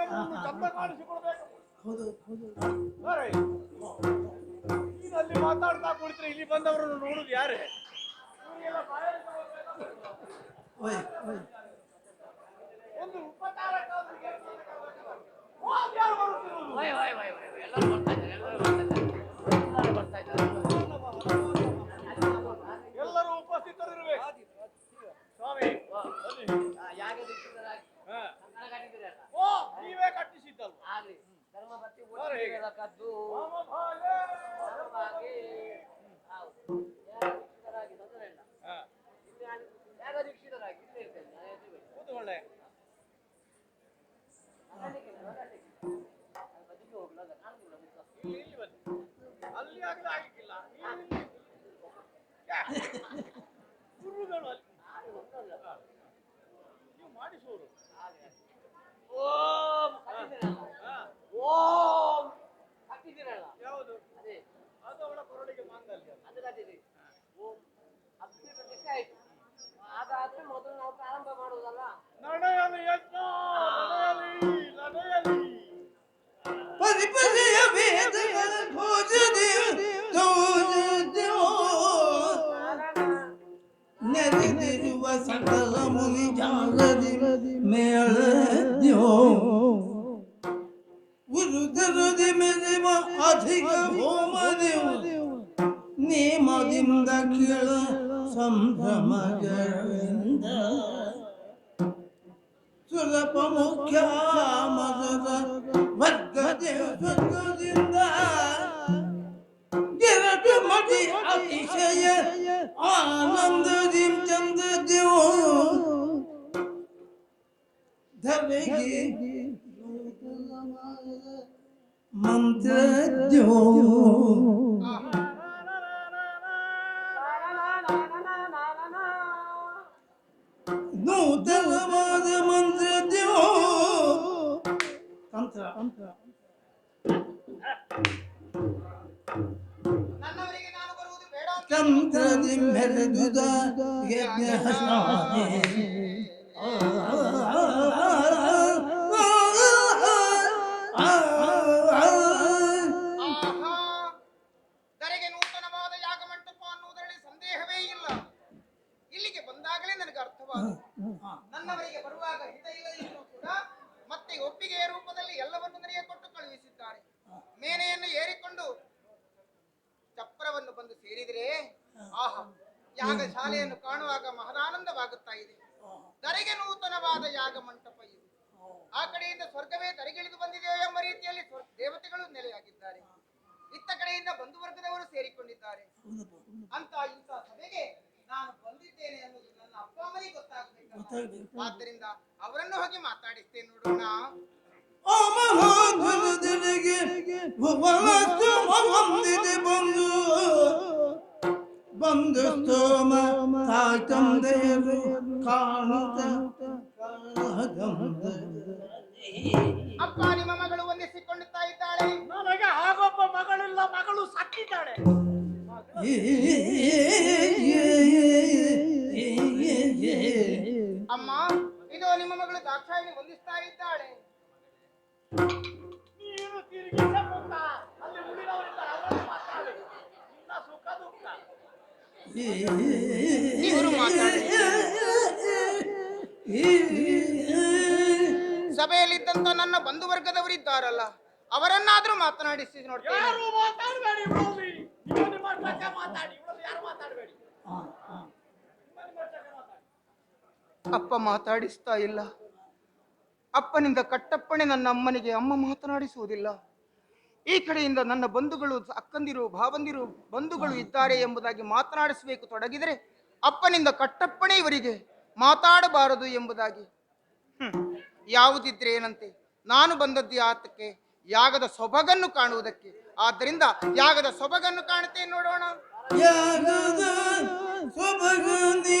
ಕಾರ್ಯಕ್ರಮವನ್ನು ಚಂದ ಕಾಣಿಸಿಕೊಡ್ಬೇಕು ಹೌದು ಹೌದು. ಅರೆ, ನೀನು ಅಲ್ಲಿ ಮಾತಾಡ್ತಾ ಕುಳಿತ್ರೆ ಇಲ್ಲಿ ಬಂದವರನ್ನು ನೋಡುದು ಯಾರೇ? ಒಂದು ಉಪಚಾರಕ್ಕಾದ್ರೂ ಏನು ಮಾಡಕ್ಕಾಗಲ್ಲ. ಓ, ಅದ್ಯಾರು ಬರುತ್ತಿರುವುದು? ಎಲ್ಲರೂ ಬರ್ತಾ ಇದ್ದಾರೆ ಎಲ್ಲರೂ ಬರ್ತಾ ಇದ್ದಾರೆ. ಗುರುಗಳು ಅಲ್ಲಿ. ನೀವು. ಓಂ. ಓಂ ಯಾವುದು ಅದೇ. ಅದು ಅವಳ ಕೊರಳಿಗೆ ಮಾಂಗಲ್ಯ ಅದು ಓಂ ಆಯ್ತು. ಅದಾದ್ರೆ ಮೊದಲು ನಾವು ಪ್ರಾರಂಭ ಮಾಡುವುದಲ್ಲ? ನಡೆಯಲು ಯಜ್ಞ! nedir vasıtamın cağladım meyalet diyor. Vurudurudimim atik olmadım. Nemadim da kıyla samdama gelinde. Sırapamukya mazada vakkadim sırgadinde. Gerebim hadi ateşeye anamda ಧರೆಗೆ ಮಂತ್ರದ್ಯೋ ನೂತನವಾದ ಮಂತ್ರದ್ಯೋ ತಂತ್ರ ನನ್ನವರಿಗೆ ನಾನು ಬರುವುದು ಬೇಡ ಅಂತ ತಂತ್ರದಿ ಮೆರೆದುದ ಯಜ್ಞ ಆಹಾ ಯಾಗ ಶಾಲೆಯನ್ನು ಕಾಣುವಾಗ ಮಹದಾನಂದವಾಗುತ್ತಾ ಇದೆ. ದರೆಗೆ ನೂತನವಾದ ಯಾಗ ಮಂಟಪ ಇದು. ಆ ಕಡೆಯಿಂದ ಸ್ವರ್ಗವೇ ದರೆಗಿಳಿದು ಬಂದಿದೆಯೋ ಎಂಬ ರೀತಿಯಲ್ಲಿ ದೇವತೆಗಳು ನೆಲೆಯಾಗಿದ್ದಾರೆ. ಇತ್ತ ಕಡೆಯಿಂದ ಬಂಧು ವರ್ಗದವರು ಸೇರಿಕೊಂಡಿದ್ದಾರೆ ಅಂತ ಇಂಥ ಸಭೆಗೆ ನಾನು ಬಂದಿದ್ದೇನೆ ಅನ್ನೋದು ನನ್ನ ಅಪ್ಪ ಅಮ್ಮನಿಗೆ ಗೊತ್ತಾಗಬೇಕು. ಆದ್ದರಿಂದ ಅವರನ್ನು ಹೋಗಿ ಮಾತಾಡಿಸ್ತೇನೆ ನೋಡೋಣ. ಬಂದು. ಬಂದು ತಾಯಿ ತಂದೆಯರು ಕಾಣುತ್ತ ಅಪ್ಪ ನಿಮ್ಮ ಮಗಳು ಒಂದಿಸಿಕೊಳ್ಳುತ್ತಾ ಇದ್ದಾಳೆ ನನಗೆ ಹಾಗೊಬ್ಬ ಮಗಳಿಲ್ಲ ಮಗಳು ಸಾಕಿದ್ದಾಳೆ ಅಮ್ಮ ಇದು ನಿಮ್ಮ ಮಗಳು ದಾಕ್ಷಾಯಿಣಿ ಹೊಂದಿಸ್ತಾ ಇದ್ದಾಳೆ ನೀನು ತಿರುಗಿ ಇವರು ನನ್ನ ಸಭೆಯಲ್ಲಿದ್ದಂತ ನನ್ನ ಬಂಧುವರ್ಗದವರಿದ್ದಾರಲ್ಲ ಅವರನ್ನಾದ್ರೂ ಮಾತನಾಡಿಸಿ ನೋಡ್ತೀನಿ. ಯಾರು ಮಾತಾಡಬೇಡಿ ಇವರಲ್ಲಿ ನೀವು ನಿಮ್ಮ ಮಾತಾಡಿ ಇವರಲ್ಲಿ ಯಾರು ಮಾತಾಡಬೇಡಿ? ನಿಮ್ಮ ನಿಮ್ಮ ಅಷ್ಟಕ್ಕೆ ಮಾತಾಡಿ ಅಪ್ಪ ಮಾತಾಡಿಸ್ತಾ ಇಲ್ಲ. ಅಪ್ಪನಿಂದ ಕಟ್ಟಪ್ಪಣೆ ನನ್ನ ಅಮ್ಮನಿಗೆ ಅಮ್ಮ ಮಾತನಾಡಿಸುವುದಿಲ್ಲ. ಈ ಕಡೆಯಿಂದ ನನ್ನ ಬಂಧುಗಳು ಅಕ್ಕಂದಿರು, ಭಾವಂದಿರು, ಬಂಧುಗಳು ಇದ್ದಾರೆ ಎಂಬುದಾಗಿ ಮಾತನಾಡಿಸಬೇಕು. ತೊಡಗಿದರೆ ಅಪ್ಪನಿಂದ ಕಟ್ಟಪ್ಪಣೆ ಇವರಿಗೆ. ಮಾತಾಡಬಾರದು ಎಂಬುದಾಗಿ. ಯಾವುದಿದ್ರೆ ಏನಂತೆ? ನಾನು ಬಂದದ್ದು ಆತಕ್ಕೆ ಯಾಗದ ಸೊಬಗನ್ನು ಕಾಣುವುದಕ್ಕೆ. ಆದ್ದರಿಂದ ಯಾಗದ ಸೊಬಗನ್ನು ಕಾಣುತ್ತೆ ನೋಡೋಣ. ಯಾಗದ ಸೊಬಗಂದಿ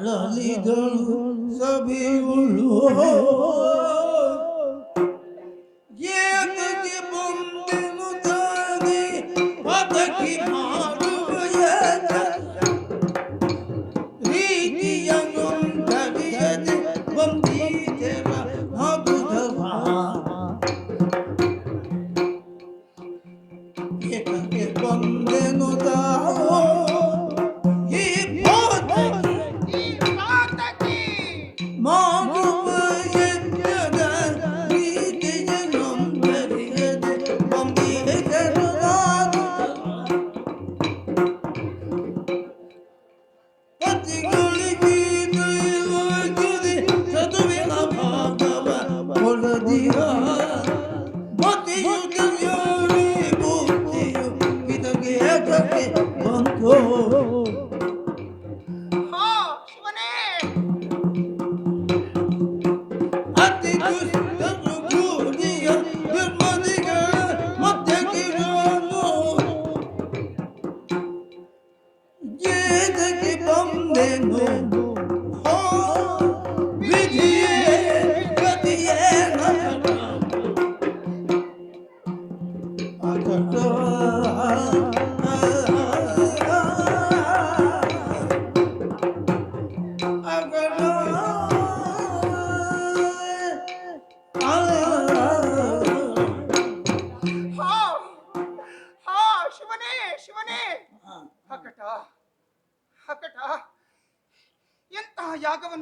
লালিদন সবি উলু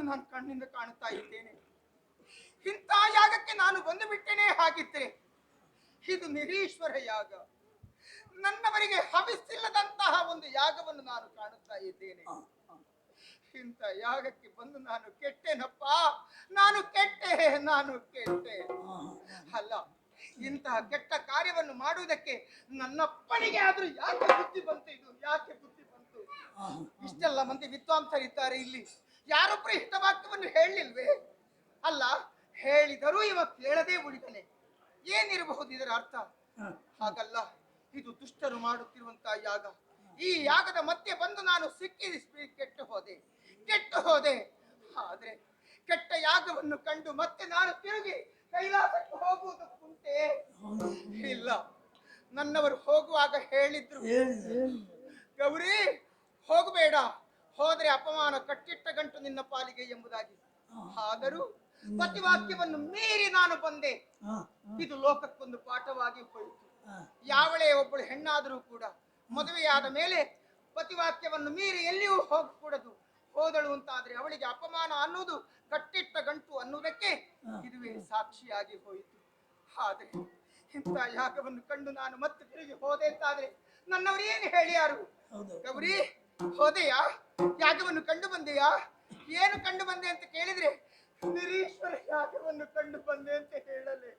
ನಾನು ಕಣ್ಣಿಂದ ಕಾಣುತ್ತಾ ಇದ್ದೇನೆ. ಇಂತಹ ಯಾಗಕ್ಕೆ ನಾನು ಬಂದು ಬಿಟ್ಟೇನೆ ಹಾಗಿದ್ರೆ ಇದು ನಿರೀಶ್ವರ ಯಾಗ. ನನ್ನವರಿಗೆ ಹವಿಸಿಲ್ಲದಂತಹ ಒಂದು ಯಾಗವನ್ನು ನಾನು ಕಾಣುತ್ತಾ ಇದ್ದೇನೆ. ಇಂಥ ಯಾಗಕ್ಕೆ ಬಂದು ನಾನು ಕೆಟ್ಟೆನಪ್ಪ. ನಾನು ಕೆಟ್ಟೆ ನಾನು ಕೆಟ್ಟೆ. ಅಲ್ಲ ಇಂತಹ ಕೆಟ್ಟ ಕಾರ್ಯವನ್ನು ಮಾಡುವುದಕ್ಕೆ ನನ್ನಪ್ಪನಿಗೆ ಆದ್ರೂ ಯಾಕೆ ಬುದ್ಧಿ ಬಂತು ಇದು? ಯಾಕೆ ಬುದ್ಧಿ ಬಂತು? ಇಷ್ಟೆಲ್ಲ ಮಂದಿ ವಿದ್ವಾಂಸರಿದ್ದಾರೆ ಇಲ್ಲಿ. ಯಾರೊಬ್ಬರು ಹಿತವಾಕ್ಯವನ್ನು ಹೇಳಲಿಲ್ವೇ? ಅಲ್ಲ ಹೇಳಿದರೂ ಇವ ಕೇಳದೆ ಉಳಿದನೆ. ಏನಿರಬಹುದು ಇದರ ಅರ್ಥ? ಹಾಗಲ್ಲ ಇದು ದುಷ್ಟರು ಮಾಡುತ್ತಿರುವಂತಹ ಯಾಗ. ಈ ಯಾಗದ ಮಧ್ಯೆ ಬಂದು ನಾನು ಸಿಕ್ಕಿ ಕೆಟ್ಟು ಹೋದೆ. ಕೆಟ್ಟು ಹೋದೆ. ಆದ್ರೆ ಕೆಟ್ಟ ಯಾಗವನ್ನು ಕಂಡು ಮತ್ತೆ ನಾನು ತಿರುಗಿ ಕೈಲಾಸಕ್ಕೆ ಹೋಗುವುದಕ್ಕುಂಟೆ ಇಲ್ಲ. ನನ್ನವರು ಹೋಗುವಾಗ ಹೇಳಿದ್ರು. ಗೌರಿ ಹೋಗಬೇಡ. ಹೋದ್ರೆ ಅಪಮಾನ ಕಟ್ಟಿಟ್ಟ ಗಂಟು ನಿನ್ನ ಪಾಲಿಗೆ ಎಂಬುದಾಗಿ. ಆದರೂ ಪ್ರತಿವಾಕ್ಯವನ್ನು ಮೀರಿ ನಾನು ಬಂದೆ. ಇದು ಲೋಕಕ್ಕೊಂದು ಪಾಠವಾಗಿ ಹೋಯಿತು. ಯಾವಳೇ ಒಬ್ಬಳು ಹೆಣ್ಣಾದರೂ ಕೂಡ ಮದುವೆಯಾದ ಮೇಲೆ ಪ್ರತಿವಾಕ್ಯವನ್ನು ಮೀರಿ ಎಲ್ಲಿಯೂ ಹೋಗಕೂಡದು. ಹೋದಳು ಅಂತಾದ್ರೆ ಅವಳಿಗೆ ಅಪಮಾನ ಅನ್ನೋದು ಕಟ್ಟಿಟ್ಟ ಗಂಟು ಅನ್ನುವುದಕ್ಕೆ ಇದುವೇ ಸಾಕ್ಷಿಯಾಗಿ ಹೋಯಿತು. ಆದರೆ ಇಂಥ ಯಾಗವನ್ನು ಕಂಡು ನಾನು ಮತ್ತೆ ತಿರುಗಿ ಹೋದೆ ಅಂತಾದ್ರೆ ನನ್ನವರು ಏನು ಹೇಳಿಯಾರು? ಗೌರಿ ಹೋದೆಯಾ? ಯಾಗವನ್ನು ಕಂಡು ಬಂದೆಯಾ? ಏನು ಕಂಡು ಬಂದೆ ಅಂತ ಕೇಳಿದ್ರೆ, ನಿರೀಶ್ವರ ಯಾಗವನ್ನು ಕಂಡು ಬಂದೆ ಅಂತ ಹೇಳಲೆ.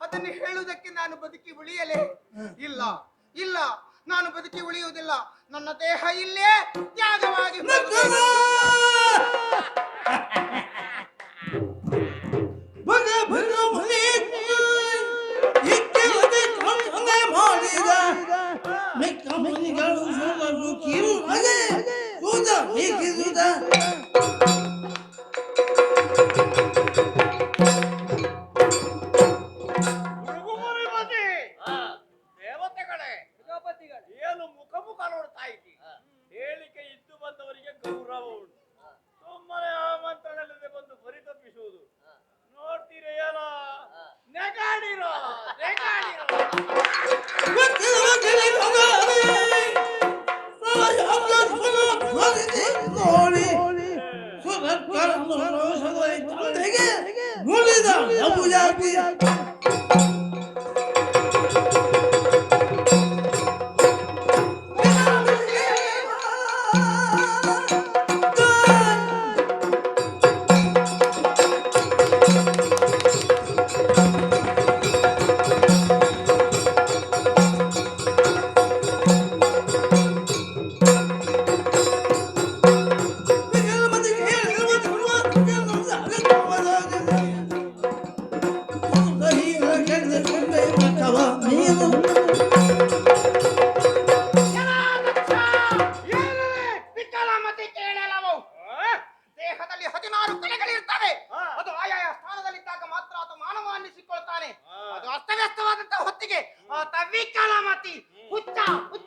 ಅದನ್ನು ಹೇಳುವುದಕ್ಕೆ ನಾನು ಬದುಕಿ ಉಳಿಯಲೆ ಇಲ್ಲ. ಇಲ್ಲ, ನಾನು ಬದುಕಿ ಉಳಿಯುವುದಿಲ್ಲ. ನನ್ನ ದೇಹ ಇಲ್ಲೇ ತ್ಯಾಗವಾಗಿ ಹದಿನಾರು ತಲೆಗಳಿರ್ತವೆ. ಅದು ಆಯಾಯ ಸ್ಥಾನದಲ್ಲಿದ್ದಾಗ ಮಾತ್ರ ಅದು ಮಾನವ ಅನ್ನಿಸಿಕೊಳ್ತಾನೆ ಅದು ಅಸ್ತವ್ಯಸ್ತವಾದಂತಹ ಹೊತ್ತಿಗೆ ಆತ ವಿಕಲಾಮತಿ ಹುಚ್ಚ ಹುಚ್ಚ ಹುಚ್ಚ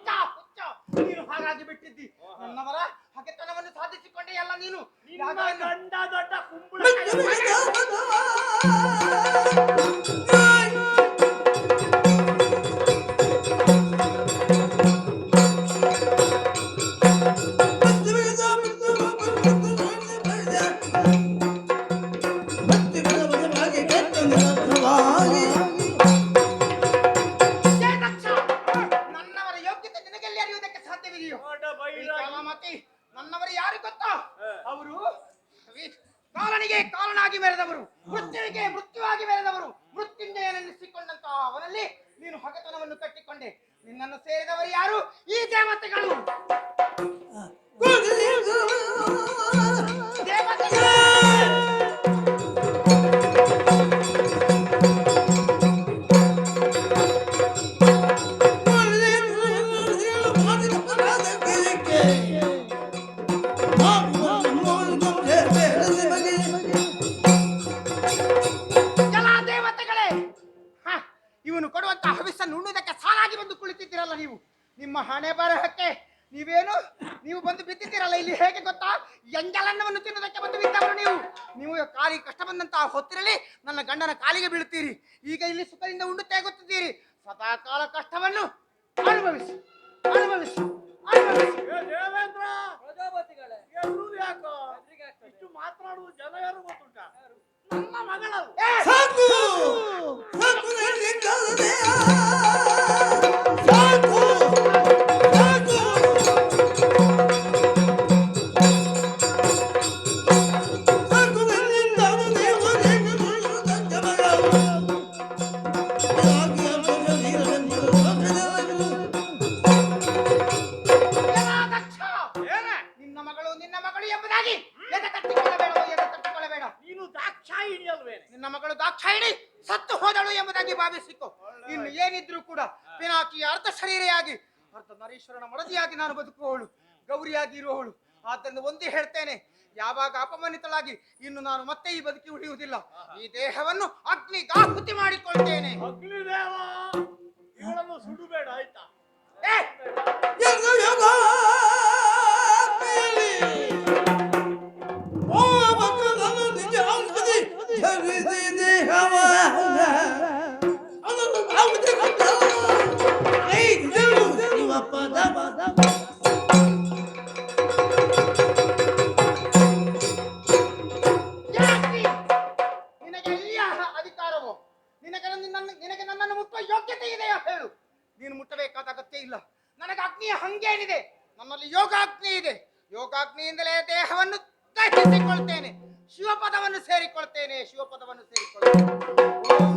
ನೀವು ಕಾಲಿಗೆ ಕಷ್ಟ ಬಂದಂತಹ ಹೊತ್ತಿರಲಿ ನನ್ನ ಗಂಡನ ಕಾಲಿಗೆ ಬೀಳುತ್ತೀರಿ. ಈಗ ಇಲ್ಲಿ ಸುಖದಿಂದ ಉಂಡು ತೆಗುತ್ತಿದ್ದೀರಿ. ಸದಾ ಕಾಲ ಕಷ್ಟವನ್ನು ಅನುಭವಿಸಿ ಅನುಭವಿಸಿ ಅನುಭವಿಸಿ. ದೇವೇಂದ್ರ! ಪ್ರಜಾಪತಿಗಳೇ! ಯಾಕೋ? ಇಷ್ಟು ಮಾತನಾಡುವುದು ಜನ ಯಾರು? ಗೊತ್ತುಂಟ ನಮ್ಮ ಮಗಳಲ್ಲ ನಾನು ಬದುಕುವವಳು ಗೌರಿಯಾಗಿ ಇರುವವಳು ಆದ್ದರಿಂದ ಒಂದೇ ಹೇಳ್ತೇನೆ ಯಾವಾಗ ಅಪಮಾನಿತಳಾಗಿ ಇನ್ನು ನಾನು ಮತ್ತೆ ಈ ಬದುಕಿ ಉಳಿಯುವುದಿಲ್ಲ. ಈ ದೇಹವನ್ನು ಅಗ್ನಿ ದಾಹುತಿ ಮಾಡಿಕೊಳ್ತೇನೆ. ಅಗ್ನಿದೇವ ಇವಳನ್ನು ಸುಡುಬೇಡ ಆಯ್ತಾ? ಏ, ಯೋಗ ಯೋಗ ಕೇಳಿ ಓ ಮಕ್ಕಳನ್ನು ನಿಜ ಔಷಧಿ ಧರಿಸಿ ದೇಹವ. ಅದನ್ನು ನಾವು ತೆಗೆದ ಐದು ಶಿವಪದ ಪದ ನನ್ನ, ನಿನಗೆ ನನ್ನನ್ನು ಮುಟ್ಟುವ ಯೋಗ್ಯತೆ ಇದೆಯಾ ಹೇಳು. ನೀನು ಮುಟ್ಟಬೇಕಾದ ಅಗತ್ಯ ಇಲ್ಲ. ನನಗೆ ಅಗ್ನಿಯ ಹಂಗೇನಿದೆ ನನ್ನಲ್ಲಿ ಯೋಗಾಗ್ನಿ ಇದೆ. ಯೋಗಾಗ್ನಿಯಿಂದಲೇ ದೇಹವನ್ನು ದಹಿಸಿಕೊಳ್ತೇನೆ ಶಿವಪದವನ್ನು ಸೇರಿಕೊಳ್ತೇನೆ ಶಿವಪದವನ್ನು ಸೇರಿಕೊಳ್ತೇನೆ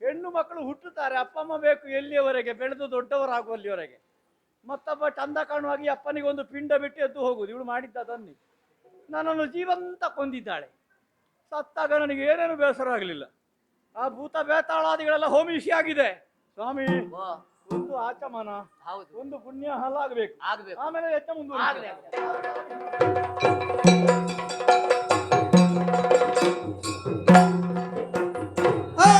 ಹೆಣ್ಣು ಮಕ್ಕಳು ಹುಟ್ಟುತ್ತಾರೆ ಅಪ್ಪ ಅಮ್ಮ ಬೇಕು ಎಲ್ಲಿಯವರೆಗೆ? ಬೆಳೆದು ದೊಡ್ಡವರಾಗುವಲ್ಲಿವರೆಗೆ ಮತ್ತೊಬ್ಬ ಚಂದ ಕಾಣುವಾಗಿ ಅಪ್ಪನಿಗೆ ಒಂದು ಪಿಂಡ ಬಿಟ್ಟು ಎದ್ದು ಹೋಗುದು ಇವಳು ಮಾಡಿದ್ದ ತನ್ನಿ ನನ್ನನ್ನು ಜೀವಂತ ಕೊಂದಿದ್ದಾಳೆ. ಸತ್ತಾಗ ನನಗೆ ಏನೇನು ಬೇಸರ ಆಗಲಿಲ್ಲ. ಆ ಭೂತ ಬೇತಾಳಾದಿಗಳೆಲ್ಲ ಹೋಮಿಸಿ ಆಗಿದೆ ಸ್ವಾಮಿ ಒಂದು ಆಚಮನ ಹೌದು. ಒಂದು ಪುಣ್ಯ ಹಲಾಗಬೇಕು. ಆಗ್ಬೇಕು. ಆಮೇಲೆ ಹೆಚ್ಚ ಮುಂದೆ